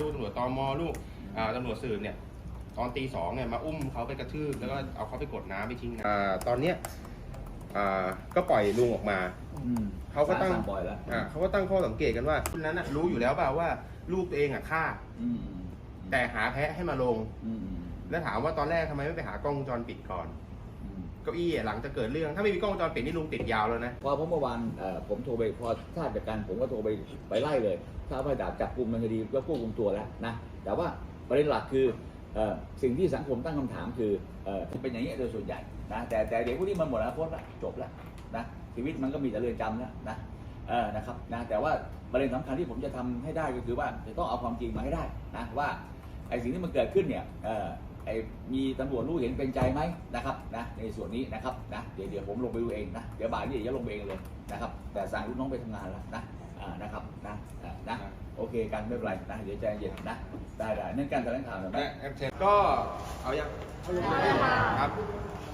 ลูกตำรวจตมลูกอ่าตำรวจสืบเนี่ยตอนตีสองเนี่ยมาอุ้มเขาไปกระทืบแล้วก็เอาเขาไปกดน้ำไปทิ้งน้ำอ่าตอนเนี้ยอ่าก็ปล่อยลุงออกมาอืมเขาก็ตั้งสรบ่อยแล้วอ่าเขาก็ตั้งข้อสังเกตกันว่าคนนั้นน่ะรู้อยู่แล้วเปล่าว่าลูกตัวเองอะฆ่าอืมอืมแต่หาแพะให้มาลงอืมอืมแล้วถามว่าตอนแรกทำไมไม่ไปหากล้องวงจรปิดก่อนอืม เก้าอี้หลังจะเกิดเรื่อง ถ้าไม่มีกล้องวงจรปิดนี่ลุงติดยาวแล้วนะ พอผมเมื่อวานเอ่อผมโทรไปพอทราบจากการผมก็โทรไปไปไล่เลยทราบว่าดาบจับกลุ่มมันคดีก็ควบคุมตัวแล้วนะแต่ว่าประเด็นหลักคือเอ่อสิ่งที่สังคมตั้งคำถามคือเอ่อเป็นอย่างนี้โดยส่วนใหญ่นะแต่แต่เด็กพวกนี้มันหมดอนาคตล้วจบแล้วนะชีวิตมันก็มีแต่เรือนจำแล้วนะเออนะครับนะแต่ว่าประเด็นสำคัญที่ผมจะทำให้ได้ก็คือว่าจะต้องเอาความจริงมาให้ได้นะว่าไอ้สิ่งที่มันเกิดขึ้นเนี่ยเอ่อ ไอ้มีตำรวจรู้เห็นเป็นใจไหมนะครับนะในส่วนนี้นะครับนะเดี๋ยวเดี๋ยวผมลงไปดูเองนะเดี๋ยวบ่ายนี้เดี๋ยวจะลงไปเองเลยนะครับ แต่สั่งลูกน้องไปทำงานแล้วนะอ่านะครับนะอ่านะโอเคกันไม่เป็นไรนะเดี๋ยวใจเย็นนะได้ได้นั่นการแถลงข่าวหน่อยไหมก็เอายังครับ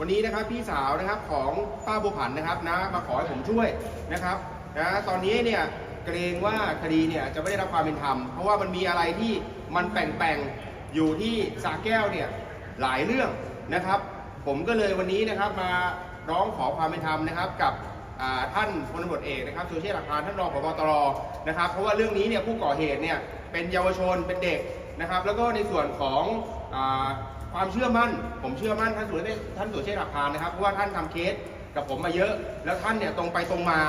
วันนี้นะครับพี่สาวนะครับของป้าบัวผันนะครับนะมาขอให้ผมช่วยนะครับนะตอนนี้เนี่ยเกรงว่าคดีเนี่ยจะไม่ได้รับความเป็นธรรมเพราะว่ามันมีอะไรที่มันแปลงๆ อยู่ที่สาแก้วเนี่ยหลายเรื่องนะครับ ผมก็เลยวันนี้นะครับมาร้องขอความเป็นธรรมนะครับ กับท่านพลตำรวจเอกนะครับสุเชษฐ์หลักพานท่านรองผบตรนะครับ เพราะว่าเรื่องนี้เนี่ยผู้ก่อเหตุเนี่ยเป็นเยาวชนเป็นเด็กนะครับ แล้วก็ในส่วนของอความเชื่อมั่น ผมเชื่อมั่นท่านสุรเชษท่านสุเชษฐ์หลักพานนะครับเพราะว่าท่านทำเคสกับผมมาเยอะ แล้วท่านเนี่ยตรงไปตรงมา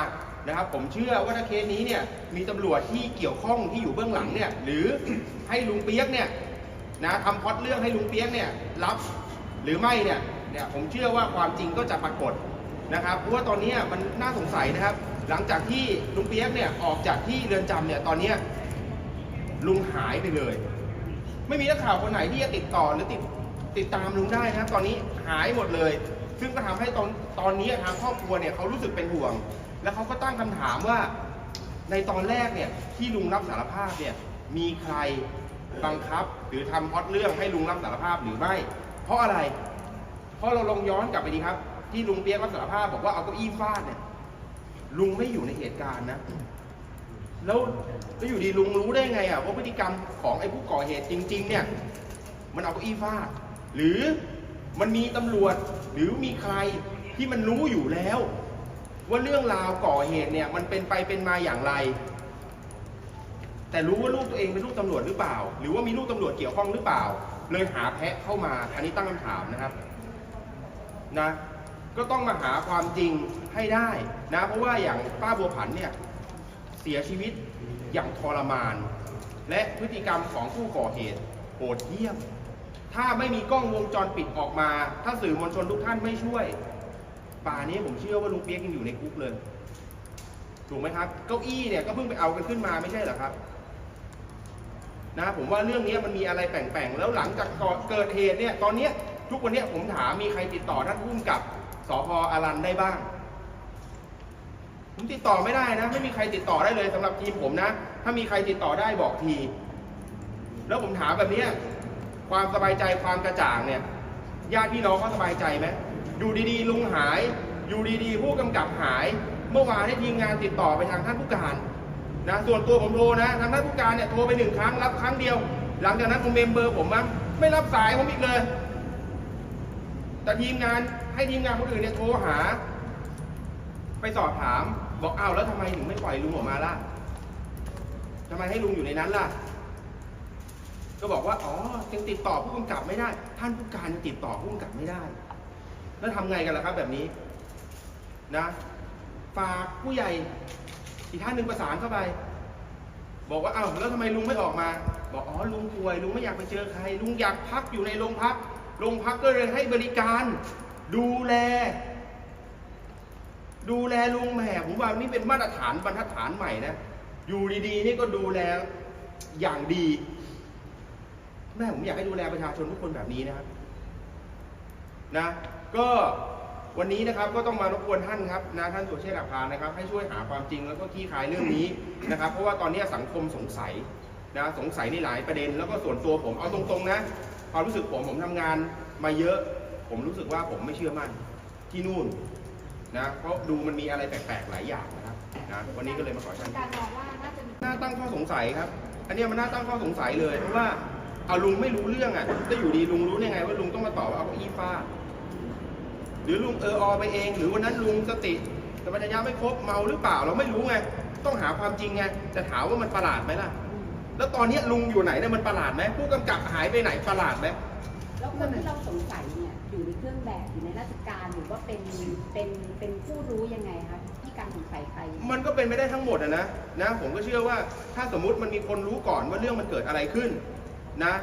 นะครับ ผมเชื่อว่าถ้าเคสนี้เนี่ยมีตำรวจที่เกี่ยวข้องที่อยู่เบื้องหลังเนี่ยหรือให้ลุงเปียกเนี่ย นะทำพอดเรื่องให้ลุงเปียกเนี่ยรับหรือไม่เนี่ยเนี่ยผมเชื่อว่าความจริงก็จะปรากฏนะครับเพราะว่าตอนนี้มันน่าสงสัยนะครับ หลังจากที่ลุงเปียกเนี่ยออกจากที่เรือนจำเนี่ยตอนเนี้ลุงหายไปเลย ไม่มีนักข่าวคนไหนที่จะติดต่อหรือติดติดตามลุงได้นะครับ ตอนนี้หายหมดเลย ซึ่งก็ทำให้ตอนตอนนี้ทางครอบครัวเนี่ยเขารู้สึกเป็นห่วง แล้วเขาก็ตั้งคำถามว่าในตอนแรกเนี่ยที่ลุงรับสารภาพเนี่ยมีใคร บังคับหรือทำพล็อดเรื่องให้ลุงรับสารภาพหรือไม่ เพราะอะไร เพราะเราลองย้อนกลับไปดีครับ ที่ลุงเปียกรับสารภาพบอกว่าเอาเก้าอี้ฟาดเนี่ยลุงไม่อยู่ในเหตุการณ์นะ แล้วแล้วอยู่ดีลุงรู้ได้ไงอะว่าพฤติกรรมของไอ้ผู้ก่อเหตุจริง ๆ เนี่ย มันเอาเก้าอี้ฟาดหรือมันมีตำรวจหรือมีใครที่มันรู้อยู่แล้ว ว่าเรื่องราวก่อเหตุเนี่ย มันเป็นไปเป็นมาอย่างไร แต่รู้ว่าลูกตัวเองเป็นลูกตำรวจหรือเปล่า หรือว่ามีลูกตำรวจเกี่ยวข้องหรือเปล่า เลยหาแพะเข้ามา อันนี้ตั้งคำถามนะครับนะก็ต้องมาหาความจริงให้ได้นะเพราะว่าอย่างป้าบัวผันเนี่ยเสียชีวิตอย่างทรมาน และพฤติกรรมของผู้ก่อเหตุโหดเหี้ยม ถ้าไม่มีกล้องวงจรปิดออกมา ถ้าสื่อมวลชนทุกท่านไม่ช่วย ป่านี้ผมเชื่อว่าลุงเปียกยังอยู่ในคุกเลย ถูกไหมครับ เก้าอี้เนี่ยก็เพิ่งไปเอากันขึ้นมาไม่ใช่เหรอครับ นะผมว่าเรื่องนี้มันมีอะไรแปลงๆแล้วหลังจากเกิดเหตุเนี่ยตอนเนี้ยทุกวันนี้ผมถามมีใครติดต่อท่านผู้กำกับสพอารันได้บ้าง ผมติดต่อไม่ได้นะ ไม่มีใครติดต่อได้เลยสำหรับทีมผมนะ ถ้ามีใครติดต่อได้บอกที แล้วผมถามแบบเนี้ยความสบายใจความกระจ่างเนี่ยญาติพี่น้องเขาสบายใจไหมอยู่ดีๆลุงหาย อยู่ดีๆ ผู้กำกับหาย เมื่อวานให้ทีมงานติดต่อไปทางท่านผู้การ นะส่วนตัวผมโทรนะทางท่านผู้การเนี่ยโทรไปหนึ่งครั้งรับครั้งเดียว หลังจากนั้นผมเมมเบอร์ผมมั้งไม่รับสายผมอีกเลย แต่ทีมงานให้ทีมงานคนอื่นเนี่ยโทรหา ไปสอบถาม บอกอ้าวแล้วทำไมถึงไม่ปล่อยลุงออกมาล่ะทำไมให้ลุงอยู่ในนั้นล่ะ ก็บอกว่าอ๋อยังติดต่อผู้กำกับไม่ได้ ท่านผู้การยังติดต่อผู้กำกับไม่ได้ แล้วทำไงกันล่ะครับ แบบนี้ นะฝากผู้ใหญ่ อีกท่านหนึ่งประสานเข้าไป บอกว่าอ้าวแล้วทำไมลุงไม่ออกมา บอกอ๋อลุงป่วยลุงไม่อยากไปเจอใคร ลุงอยากพักอยู่ในโรงพักโรงพักก็เลยให้บริการ ดูแล ดูแลลุงแหมผมว่านี่เป็นมาตรฐานบรรทัดฐานใหม่นะอยู่ดีๆนี่ก็ดูแลอย่างดีแม่ผมอยากให้ดูแลประชาชนทุกคนแบบนี้นะครับนะ ก็ วันนี้นะครับก็ต้องมารบกวนท่านครับนะท่านสุรเชษฐ์หักพานนะครับให้ช่วยหาความจริงแล้วก็คลี่คลายเรื่องนี้นะครับ เพราะว่าตอนนี้สังคมสงสัยนะสงสัยในหลายประเด็น แล้วก็ส่วนตัวผมเอาตรงๆนะความรู้สึกผมผมทำงานมาเยอะ ผมรู้สึกว่าผมไม่เชื่อมั่นที่นู่นนะเพราะดูมันมีอะไรแปลกๆหลายอย่างนะครับนะวันนี้ก็เลยมาขอท่านการมองว่าน่าจะมีน่าตั้งข้อสงสัยครับไออันเนี้ยมันน่าตั้งข้อสงสัยเลยเพราะว่าเอาลุงไม่รู้เรื่องอะจะอยู่ดีลุงรู้ได้ไงว่าลุงต้องมาตอบว่าเอาเก้าอี้ฟาด หรือลุงเอออไปเอง หรือวันนั้นลุงสติสัมปชัญญะไม่ครบเมาหรือเปล่าเราไม่รู้ไง ต้องหาความจริงไงแต่ถามว่ามันประหลาดไหมล่ะ แล้วตอนเนี้ยลุงอยู่ไหนเนี่ยมันประหลาดไหมผู้กำกับหายไปไหนประหลาดไหมแล้วคนที่เราสงสัยเนี่ยอยู่ในเครื่องแบบอยู่ในราชการหรือว่าเป็นเป็นเป็นผู้รู้ยังไงคะที่การสงสัยใครมันก็เป็นไม่ได้ทั้งหมดอะนะนะ ผมก็เชื่อว่าถ้าสมมุติมันมีคนรู้ก่อนว่าเรื่องมันเกิดอะไรขึ้นนะ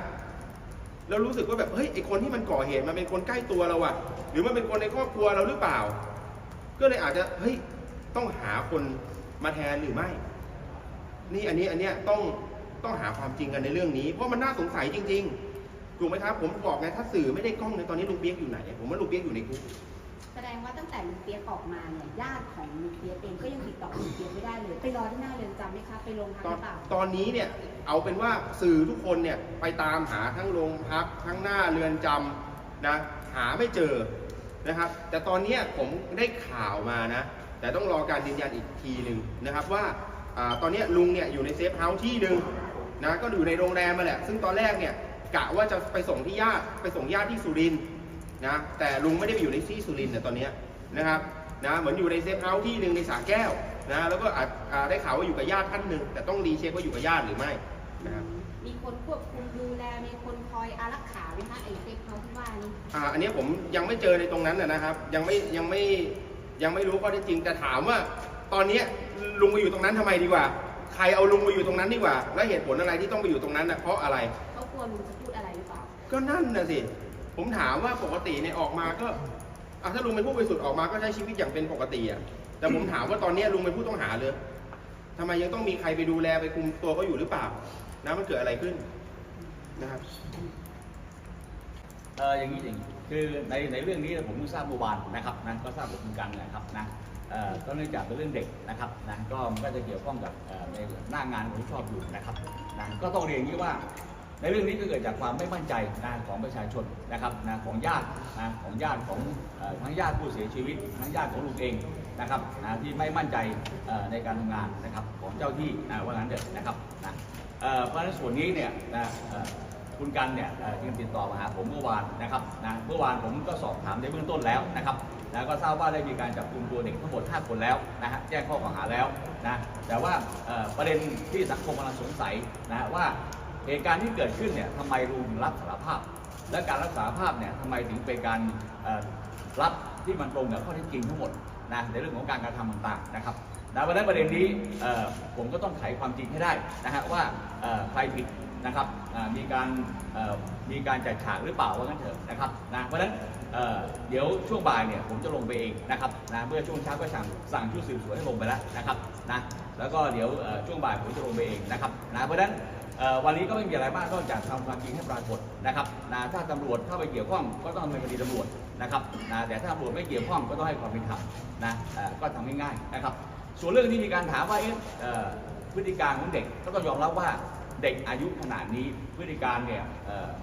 แล้วรู้สึกว่าแบบเฮ้ยไอคนที่มันก่อเหตุมันเป็นคนใกล้ตัวเราอะหรือมันเป็นคนในครอบครัวเราหรือเปล่า ก็เลยอาจจะเฮ้ยต้องหาคนมาแทนหรือไม่ นี่อันนี้อันเนี้ยต้องต้องหาความจริงกันในเรื่องนี้ เพราะมันน่าสงสัยจริง ๆ ถูกไหมครับ ผมบอกไงถ้าสื่อไม่ได้กล้องในยตอนนี้ลุงเปียกอยู่ไหน ผมว่าลุงเปียกอยู่ในคุก แสดงว่าตั้งแต่ลุงเปียกออกมาเนี่ยญาติของลุงเปียกเองก็ยังติดต่อลุงเปียกไม่ได้เลย ไปรอที่หน้าเรือนจำไหมคะไปโรงพักตหอนรือเปล่าตอนนี้เนี่ยเอาเป็นว่าสื่อทุกคนเนี่ยไปตามหาทั้งโรงพักทั้งหน้าเรือนจำนะหาไม่เจอนะครับ แต่ตอนเนี้ยผมได้ข่าวมานะ แต่ต้องรอการยืนยันอีกทีหนึ่งนะครับว่าอาตอนเนี้ยลุงเนี่ยอยู่ในเซฟเฮาส์ที่หนึ่งนะก็อยู่ในโรงแรมมาแหละ ซึ่งตอนแรกเนี่ยกะว่าจะไปส่งที่ญาติไปส่งญาติที่สุรินทร์ นะแต่ลุงไม่ได้ไปอยู่ในที่สุรินทร์เนี่ยตอนเนี้ยนะครับนะเหมือนอยู่ในเซฟเฮาส์ที่หนึ่งในสาแก้วนะแล้วก็อาจอ่าได้ข่าวว่าอยู่กับญาติท่านหนึ่งแต่ต้องรีเช็คว่าอยู่กับญาติหรือไม่นะครับมีคนควบคุมดูแลมีคนคอยอารักขาไหมคะไอ้เซฟเฮาส์ที่ว่านี้อ่าอันเนี้ยผมยังไม่เจอในตรงนั้นนะนะครับ ยังไม่ยังไม่ยังไม่รู้ข้อเท็จจริงแต่ถามว่า ตอนเนี้ยลุงไปอยู่ตรงนั้นทำไมดีกว่า ใครเอาลุงไปอยู่ตรงนั้นดีกว่า และเหตุผลอะไรที่ต้องไปอยู่ตรงนั้นนะเพราะอะไรเขากลัวลุงจะพูดอะไรหรือเปล่าก็นั่นน่ะสิ ผมถามว่าปกติเนี่ยออกมาก็อะถ้าลุงเป็นผู้บริสุทธิ์ออกมาก็ใช้ชีวิตอย่างเป็นปกติอะแต่ผมถามว่าตอนเนี้ยลุงเป็นผู้ต้องหาเลยทำไมยังต้องมีใครไปดูแลไปคุมตัวเขาอยู่หรือเปล่านะมันเกิดอะไรขึ้นนะครับเอออย่างนี้อย่างนี้คือในในเรื่องนี้ผมเพิ่งทราบเมื่อวานนะครับนะก็ทราบกับคุณกันนะครับนะเอ่อก็เนื่องจากเป็นเรื่องเด็กนะครับนะก็มันก็จะเกี่ยวข้องกับเอ่อในหน้างานผมชอบอยู่นะครับนะก็ต้องเรียนอย่างนี้ว่า ในเรื่องนี้ก็เกิดจากความไม่มั่นใจนะของประชาชนนะครับนะของญาตินะของญาติของทั้งญาติผู้เสียชีวิตทั้งญาติของลุงเองนะครับนะที่ไม่มั่นใจในการทำงานนะครับของเจ้าที่นะว่างั้นเถอะนะครับนะเพราะฉะนั้นส่วนนี้เนี่ยนะคุณกันเนี่ยเอ่อยังติดต่อมาหาผมเมื่อวานนะครับนะเมื่อวานผมก็สอบถามในเบื้องต้นแล้วนะครับนะก็ทราบว่าได้มีการจับกลุ่มตัวเด็กทั้งหมด 5 คนแล้วนะฮะแจ้งข้อกล่าวหาแล้วนะแต่ว่าประเด็นที่สังคมกำลังสงสัยนะว่า เหตุการณ์ที่เกิดขึ้นเนี่ยทำไมลุงรับสารภาพ และการรับสารภาพเนี่ยทำไมถึงเป็นการรับที่มันตรงกับข้อเท็จจริงทั้งหมดนะในเรื่องของการกระทำต่างๆนะครับนะวันนั้นประเด็นนี้ผมก็ต้องไขความจริงให้ได้นะฮะว่าใครผิดนะครับมีการมีการจัดฉากหรือเปล่าว่างั้นเถอะนะครับนะเพราะฉะนั้นเเดี๋ยวช่วงบ่ายเนี่ยผมจะลงไปเองนะครับนะเมื่อช่วงเช้าก็สั่งสั่งชุดสืบสวนให้ลงไปแล้วนะครับนะแล้วก็เดี๋ยวช่วงบ่ายผมจะลงไปเองนะครับนะเพราะฉะนั้น วันนี้ก็ไม่มีอะไรมากนอกจากทำความจริงให้ปรากฏนะครับนะถ้าตำรวจเข้าไปเกี่ยวข้องก็ต้องดำเนินคดีตำรวจนะครับนะแต่ถ้าตำรวจไม่เกี่ยวข้องก็ต้องให้ความเป็นธรรมนะก็ทำง่ายๆนะครับ ส่วนเรื่องที่มีการถามว่าเอ๊ะพฤติการของเด็กก็ต้องยอมรับว่าเด็กอายุขนาดนี้พฤติการเนี่ย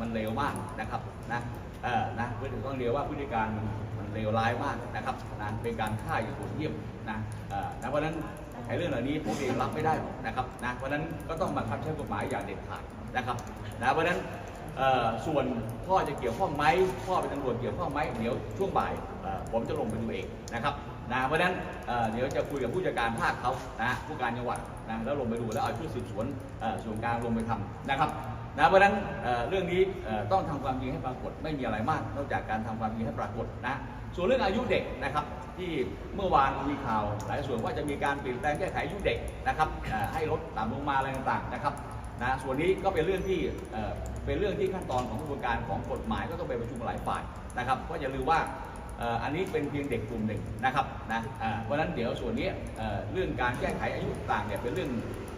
มันเลวมากนะครับนะนะพฤติต้องเรียกว่าพฤติการมันเลวร้ายมากนะครับนะเป็นการฆ่าอย่างโหดเหี้ยมนะเอ่อนะเพราะฉะนั้น ไอ้เรื่องเหล่านี้ผมเองรับไม่ได้หรอกนะครับนะเพราะนั้นก็ต้องบังคับใช้กฎหมายอย่างเด็ดขาดนะครับนะเพราะนั้นส่วนพ่อจะเกี่ยวข้องไหมพ่อเป็นตำรวจเกี่ยวข้องไหมเดี๋ยวช่วงบ่ายผมจะลงไปดูเองนะครับนะเพราะนั้นเเดี๋ยวจะคุยกับผู้จัดการภาคเขานะผู้การจังหวัดนะแล้วลงไปดูแล้วเอาชุดสืบสวนส่วนกลางลงไปทำนะครับนะเพราะนั้นเเรื่องนี้ต้องทำความจริงให้ปรากฏไม่มีอะไรมาก นอกจากการทำความจริงให้ปรากฏนะ ส่วนเรื่องอายุเด็กนะครับที่เมื่อวานมีข่าวหลายส่วนว่าจะมีการเปลี่ยนแปลงแก้ไขอายุเด็กนะครับให้ลดต่ำลงมาอะไรต่างๆนะครับนะส่วนนี้ก็เป็นเรื่องที่เป็นเรื่องที่ขั้นตอนของกระบวนการของกฎหมายก็ต้องไปประชุมหลายฝ่ายนะครับก็อย่าลืมว่าอันนี้เป็นเพียงเด็กกลุ่มหนึ่งนะครับนะเพราะฉะนั้นเดี๋ยวส่วนนี้เรื่องการแก้ไขอายุต่างเนี่ยเป็นเรื่อง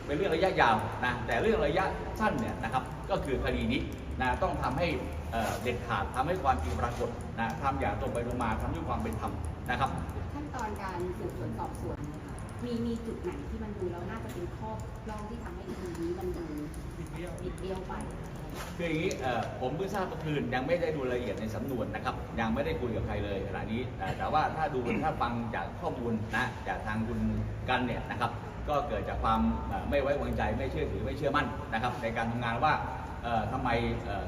เป็นเรื่องระยะยาวนะแต่เรื่องระยะสั้นเนี่ยนะครับก็คือคดีนี้นะต้องทำให้ เอ่อเด็ดขาดทำให้ความจริงปรากฏนะทำอย่างตรงไปตรงมาทำด้วยความเป็นธรรมนะครับ ขั้นตอนการสืบสวนสอบสวนเนี่ยค่ะมีมีจุดไหนที่มันดูแล้วน่าจะเป็นข้อร่องที่ทำให้คดีนี้มันดูบิดเบี้ยวไปคืออย่างนี้เอ่อผมเพิ่งทราบเมื่อคืนยังไม่ได้ดูรายละเอียดในสำนวนนะครับ ยังไม่ได้คุยกับใครเลยขณะนี้เอ่อแต่ว่าถ้าดูถ้าฟังจากข้อมูลนะจากทางคุณกันเนี่ยนะครับ ก็เกิดจากความเอ่อไม่ไว้วางใจไม่เชื่อถือไม่เชื่อมั่นนะครับ ในการทำงานว่าเอ่อทำไมเอ่อ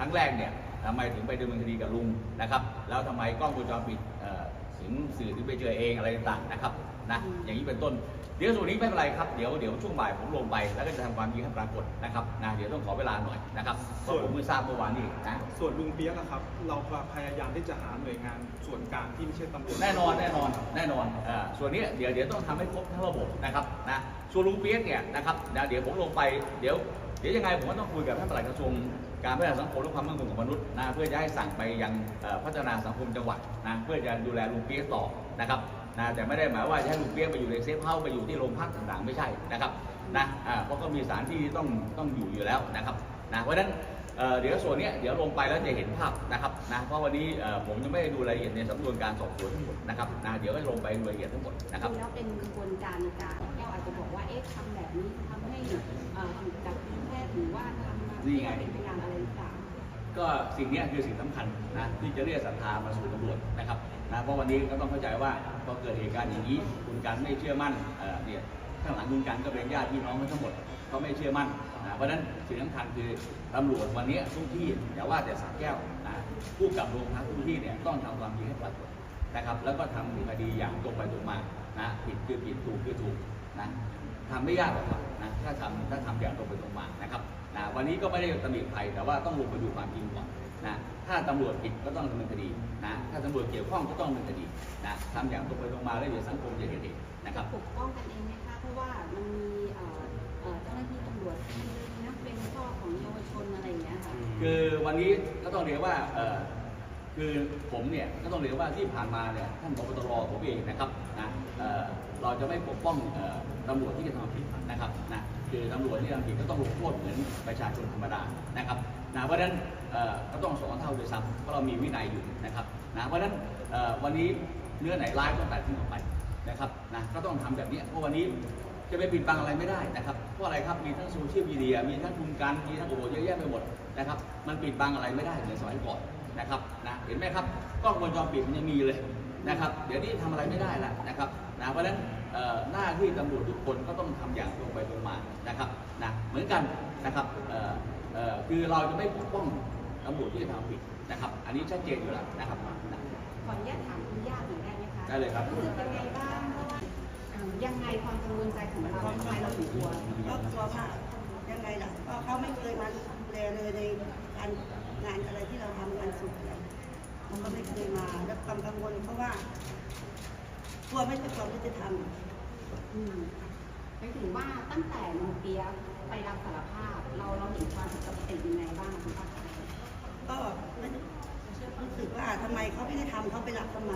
ครั้งแรกเนี่ยทำไมถึงไปดำเนินคดีกับลุงนะครับ แล้วทำไมกล้องวงจรปิดเอ่อถึงสื่อถึงไปเจอเองอะไรต่างๆนะครับนะอย่างนี้เป็นต้น เดี๋ยวส่วนนี้ไม่เป็นไรครับเดี๋ยวเดี๋ยวช่วงบ่ายผมลงไปแล้วก็จะทำความจริงให้ปรากฏนะครับนะเดี๋ยวต้องขอเวลาหน่อยนะครับเพราะผมเพิ่งทราบเมื่อวานนี้นะส่วนลุงเปียกอะครับ เราพยายามที่จะหาหน่วยงานส่วนกลางที่ไม่ใช่ตำรวจแน่นอนแน่นอนแน่นอนเอ่อส่วนนี้เดี๋ยวเดี๋ยวต้องทำให้ครบทั้งระบบนะครับนะส่วนลุงเปียกเนี่ยนะครับนะเดี๋ยวผมลงไปเดี๋ยวเดี๋ยวยังไงผมก็ต้องคุยกับท่านปลัดกระทรวง การพัฒนาสังคมและความมั่นคงของมนุษย์นะเพื่อจะให้สั่งไปยังพัฒนาสังคมจังหวัดนะเพื่อจะดูแลลุงเปียกต่อนะครับนะแต่ไม่ได้หมายว่าจะให้ลุงเปียกไปอยู่ในเซฟเฮาส์ไปอยู่ที่โรงพักต่างๆ ไม่ใช่นะครับนะเพราะก็มีสานที่ต้องต้องอยู่อยู่แล้วนะครับนะเพราะฉะนั้นเเดี๋ยวส่วนนี้เดี๋ยวลงไปแล้วจะเห็นภาพนะครับนะเพราะวันนี้ผมยังไม่ได้ดูรายละเอียดในสำนวนการสอบสวนทั้งหมดนะครับนะเดี๋ยวก็ลงไปดูรายละเอียดทั้งหมดนะครับแล้วเป็นกระบวนการการแก้วอาจจะบอกว่าเอ๊ะทำแบบนี้ทำให้ถูกจับแพทย์หรือว่าทำมา นี่ไง เป็นพยานอะไรหรือเปล่าก็สิ่งนี้คือสิ่งสำคัญนะที่จะเรียกศรัทธามาสู่ตำรวจนะครับนะเพราะวันนี้ก็ต้องเข้าใจว่าพอเกิดเหตุการณ์อย่างนี้คุณกันไม่เชื่อมั่นเนี่ยข้างหลังคุณกันก็เป็นญาติพี่น้องกันทั้งหมดเขาไม่เชื่อมั่นนะเพราะฉะนั้นสิ่งสำคัญคือตำรวจวันนี้ทุกที่อย่าว่าแต่สระแก้วนะผู้กับโรงพักทุกที่เนี่ยต้องทำความจริงให้ปรากฏนะครับ แล้วก็ทำคดีอย่างตรงไปตรงมานะผิดคือผิดถูกคือถูกนะทำไม่ยากหรอกนะถ้าทำถ้าทำอย่างตรงไปตรงมานะครับ นะวันนี้ก็ไม่ได้ตำหนิใครแต่ว่าต้องลงไปดูความจริงก่อนนะถ้าตำรวจผิดก็ต้องดำเนินคดีนะถ้าตำรวจเกี่ยวข้องก็ต้องดำเนินคดีนะทำอย่างตรงไปตรงมาแล้วเดี๋ยวสังคมจะเห็นเองนะครับปกป้องกันเองไหมคะเพราะว่ามันมีเอ่อเอ่อเจ้าหน้าที่ตำรวจที่นักเป็นพ่อของเยาวชนอะไรอย่างเงี้ยค่ะคือวันนี้ก็ต้องเรียกว่าเอ่อคือผมเนี่ยก็ต้องเรียกว่าที่ผ่านมาเนี่ยท่านพบตรผมเองนะครับนะเอ่อเราจะไม่ปกป้องเอ่อตำรวจที่กระทำผิดนะครับนะ คือตำรวจที่ทำผิดก็ต้องลงโทษเหมือนประชาชนธรรมดานะครับนะเพราะฉะนั้นก็ต้องสองเท่าด้วยซ้ำเพราะเรามีวินัยอยู่นะครับนะเพราะฉะนั้นวันนี้เนื้อไหนร้ายต้องตัดทิ้งออกไปนะครับนะก็ต้องทำแบบนี้เพราะวันนี้จะไปปิดบังอะไรไม่ได้นะครับเพราะอะไรครับมีทั้งโซเชียลมีเดียมีทั้งทุนการมีทั้งโอ้โหเยอะแยะไปหมดนะครับมันปิดบังอะไรไม่ได้เหมือนสมัยก่อนนะครับนะเห็นไหมครับกล้องวงจรปิดมันยังมีเลยนะครับ เดี๋ยวนี้ทำอะไรไม่ได้แล้วนะครับนะเพราะฉะนั้น หน้าที่ตำรวจทุกคนก็ต้องทำอย่างตรงไปตรงมานะครับนะเหมือนกันนะครับเอ่อเอ่อคือเราจะไม่ปกป้องตำรวจที่ทำผิดนะครับ อันนี้ชัดเจนอยู่แล้วนะครับนะขออนุญาตถามคุณย่าหน่อยได้ไหมคะได้เลยครับรู้สึกยังไงบ้างเพราะว่าเอ่อยังไงความกังวลใจของเราทำไมเราถึงกลัวก็กลัวว่ายังไงล่ะก็เขาไม่เคยมาดูแลเลยในการงานอะไรที่เราทำงานสุดอะไรเขาก็ไม่เคยมาแล้วความกังวลเพราะว่า กลัวไม่เป็นความยุติธรรมอืมไปถึงว่าตั้งแต่ลุงเปียกไปรับสารภาพ เราเราเห็นความผิดปกติยังไงบ้างคุณป้าคะก็ไม่รู้สึกว่าทำไมเขาไม่ได้ทำเขาไปรับทำไม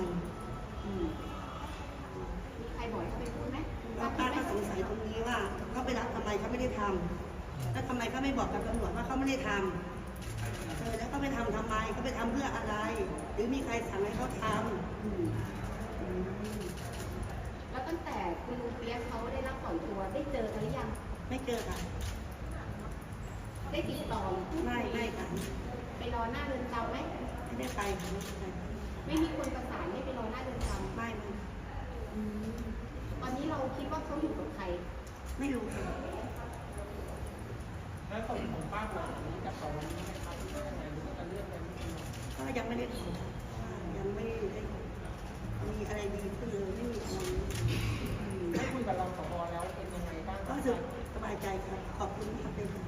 อืมมีใครบอกให้เขาไปพูดไหมคุณเราป้าป้าคิดไหมก็สงสัยตรงนี้ว่าเขาไปรับทำไมเขาไม่ได้ทำแล้วทำไมเขาไม่บอกกับตำรวจว่าเขาไม่ได้ทำเออแล้วเขาไปทำทำไมเขาไปทำเพื่ออะไร หรือมีใครสั่งให้เขาทำ อืมอืมแล้วตั้งแต่คุณลุงเปียกเขาได้รับปล่อยตัวได้ เจอกันหรือยัง ไม่เจอค่ะ ได้ติดต่อหรือพูดไม่คุยไม่ค่ะไปรอหน้าเรือนจำไหม ไม่ได้ไปค่ะไม่ได้ไปไม่มีคนประสานให้ไปรอหน้าเรือนจำไม่ไม่อืมตอนนี้เราคิดว่าเขาอยู่กับใคร ไม่รู้ค่ะแล้วส่วนของป้าหลังนี้กับเขาวันนี้นะครับเรื่องอะไรเรื่องเรื่องอะไรก็ยังไม่ได้ทำค่ะยังไม่ได้มีอะไรดีขึ้น สึกสบายใจค่ะขอบคุณมากเลยค่ะ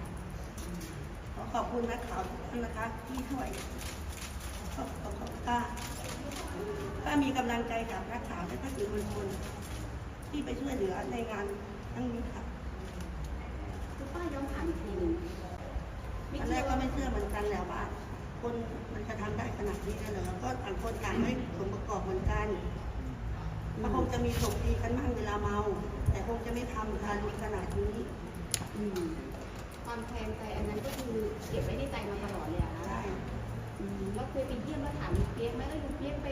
ขอขอบคุณนักข่าวทุกท่านนะคะ ที่ช่วยขอบขอบขอบค่ะถ้ามีกำลังใจกับนักข่าวและท่านสื่อมวลชนที่ไปช่วยเหลือในงานครั้งนี้ค่ะคุณป้าย้อนถามอีกทีหนึ่งตอนแรกก็ไม่เชื่อเหมือนกันแหละว่า คนมันจะทำได้ขนาดนี้ได้เหรอก็ต่างคนต่างไม่สมประกอบเหมือนกัน ก็คงจะมีถกตีกันบ้างเวลาเมา แต่คงจะไม่ทำทารุณขนาดนี้อืมความแทนใจอันนั้นก็คือเก็บไว้ในใจมาตลอดเลยอะนะใช่อืมแล้วเคยไปเยี่ยมแล้วถามลุงเปียกไหมว่าลุงเปียกไป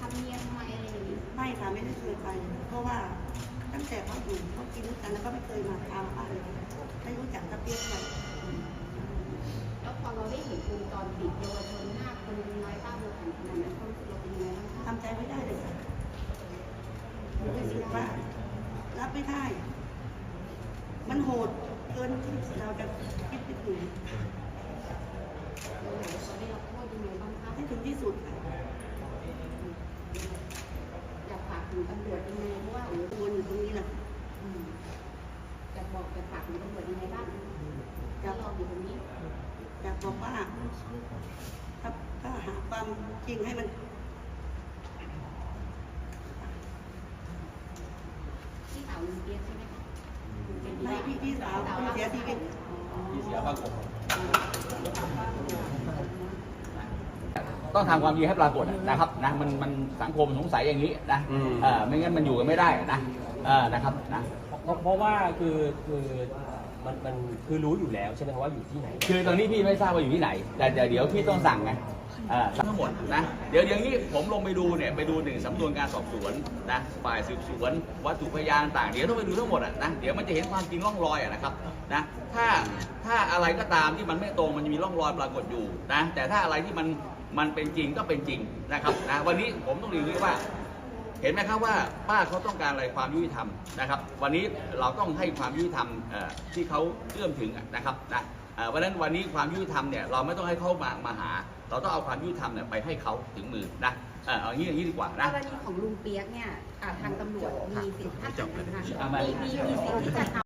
ทำเมียทำไมอะไรอย่างนี้ไม่ค่ะไม่ได้เคยไป เพราะว่าตั้งแต่เขาอยู่เขากินด้วยกันแล้วก็ไม่เคยมาตามบ้านเลยไม่รู้จักตะเปียกเลยแล้วพอเราได้เห็นวงจรปิดเยาวชนหน้าคนน้อยป้าโบหันขนาดนั้นความรู้สึกเราเป็นยังไงบ้างคะทำใจไม่ได้เลยค่ะ รู้สึกว่ารับไม่ได้ มันโหดเกินที่เราจะคิดไปถึงเราอยากจะได้รับโทษยังไงบ้างคะให้ถึงที่สุดค่ะอยากฝากถึงตำรวจยังไงเพราะว่าโอ้โหวนอยู่ตรงนี้แหละอืมอยากบอกอยากฝากถึงตำรวจยังไงบ้างจะรออยู่ตรงนี้อยากบอกว่าถ้าถ้าหาความจริงให้มัน พี่สาวลุง เปียกใช่ไหมคะลุงเปี๊ยกให้พี่พี่สาวผู้เสียชีวิตที่เสียบ้างผมต้องทำความจริงให้ปรากฏนะครับนะมันมันสังคมสงสัยอย่างนี้นะอืม เออไม่งั้นมันอยู่กันไม่ได้นะเออนะครับนะ เพราะเพราะว่าคือคือมันมันคือรู้อยู่แล้วใช่ไหมครับว่าอยู่ที่ไหน คือตอนนี้พี่ไม่ทราบว่าอยู่ที่ไหน แต่เดี๋ยวเดี๋ยวพี่ต้องสั่งไงเอ่อ ทั้งหมดนะเดี๋ยวเดี๋ยวนี้ผมลงไปดูเนี่ยไปดูหนึ่งสำนวนการสอบสวนนะฝ่ายสืบสวน วัตถุพยานต่างเดี๋ยวต้องไปดูทั้งหมดอะนะเดี๋ยวมันจะเห็นความจริงร่องรอยอะนะครับนะถ้าถ้าอะไรก็ตามที่มันไม่ตรงมันจะมีร่องรอยปรากฏอยู่นะแต่ถ้าอะไรที่มันมันเป็นจริงก็เป็นจริงนะครับนะวันนี้ผมต้องเรียนว่า เห็นไหมครับว่าป้าเขาต้องการอะไรความยุติธรรมนะครับ วันนี้เราต้องให้ความยุติธรรมที่เขาเอื้อมถึงนะครับนะ เอ่อเพราะฉะนั้นวันนี้ความยุติธรรมเนี่ยเราไม่ต้องให้เขามามาหา เราต้องเอาความยุติธรรมเนี่ยไปให้เขาถึงมือนะเอ่อเอาอย่างนี้อย่างนี้ดีกว่านะ กรณีของลุงเปียกเนี่ยอ่าทางตำรวจมีสิทธิ์ถ้าเกิดนะคะเอามามีมีมีสิทธิ์ที่จะทำ